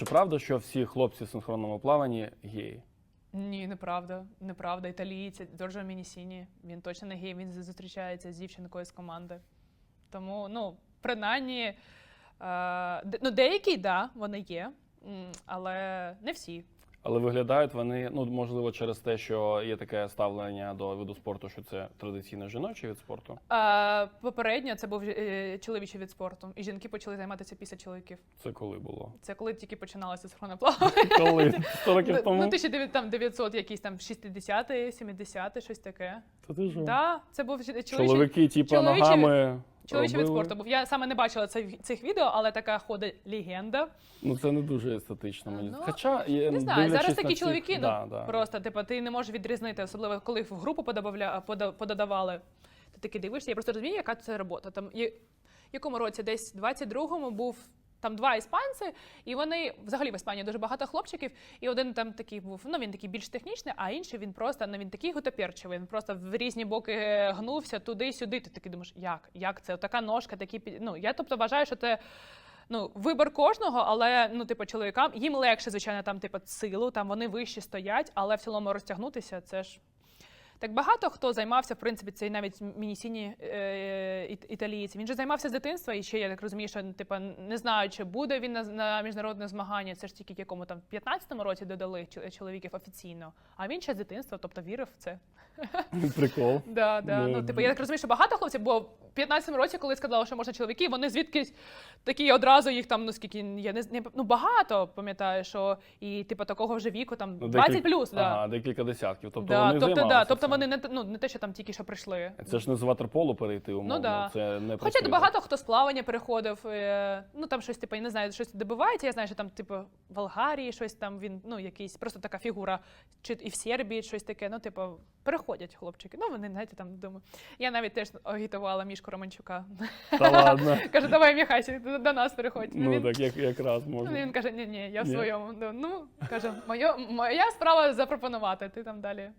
Чи правда, що всі хлопці в синхронному плаванні геї? Ні, неправда. Неправда. Італієць Джорджо Мінісіні. Він точно не гей, він зустрічається з дівчинкою з команди. Тому, ну, принаймні, е, ну, деякі, да, вони є, але не всі. Але виглядають вони, ну можливо, через те, що є таке ставлення до виду спорту, що це традиційно жіночий від спорту. А, попередньо це був е, чоловічий від спорту, і жінки почали займатися після чоловіків. Це коли було? Це коли тільки починалося синхронне плавання. Коли 100 років тому? Ну, 1900, якісь там 60-ті, 70-ті, щось таке. Та ти що? Да, це був чоловічий, Чоловіки, типу, чоловічий- ногами. Чоловічий від спорту був. Я саме не бачила цих, цих відео, але така ходить легенда. Ну це не дуже естетично. Мені Ну, Хоча я Не знаю, зараз такі всіх- чоловіки, ну да, да. просто типу, ти не можеш відрізнити, особливо коли в групу подобавля, пододавали. Ти таки дивишся, я просто розумію, яка це робота. Там в якому році десь 22-му був. Там два іспанці, і вони взагалі в Іспанії дуже багато хлопчиків. І один там такий був, ну він такий більш технічний, а інший він просто ну він такий гутоперчивий. Він просто в різні боки е, гнувся туди-сюди. Ти такий думаєш, як? Як це? Така ножка, такі Ну я тобто вважаю, що це ну, вибір кожного, але ну, типу, чоловікам їм легше, звичайно, там, типу, силу, там вони вище стоять, але в цілому розтягнутися це ж. Так багато хто займався, в принципі, цей навіть мінісіні е, іт- італієць. Він же займався з дитинства, і ще я так розумію, що типу, не знаю, чи буде він на, на міжнародне змагання. Це ж тільки якому там в 15-му році додали чоловіків офіційно. А він ще з дитинства, тобто вірив в це. Прикол. Да, да. Ну, Ну, типу, я так розумію, що багато хлопців, бо в 15-му році, коли сказали, що можна чоловіки, вони звідкись такі одразу їх там, ну скільки я не, ну багато пам'ятаю, що і типу такого вже віку, там Ну, 20 декіль- плюс, да. Ага, декілька десятків. Тобто да, вони тобто, да, тобто. Вони не те- ну, не те, що там тільки що прийшли. Це ж не з ватерполу перейти, умовно. да. Це не Хоча багато хто з плавання переходив, е, ну там щось, типу, я не знаю, щось добивається. Я знаю, що там, типу, в Болгарії щось там він, ну, якийсь просто така фігура, чи і в Сербії щось таке. Ну, типу, переходять хлопчики. Ну, вони, знаєте, там думаю. Я навіть теж агітувала Мішку Романчука. Та ладно. Каже, давай, Міхасі, до до нас переходь. Ну він, так як, якраз ну, можна. він каже, ні, ні, я в Ні? своєму. Ну, каже, моє, моя справа запропонувати, ти там далі.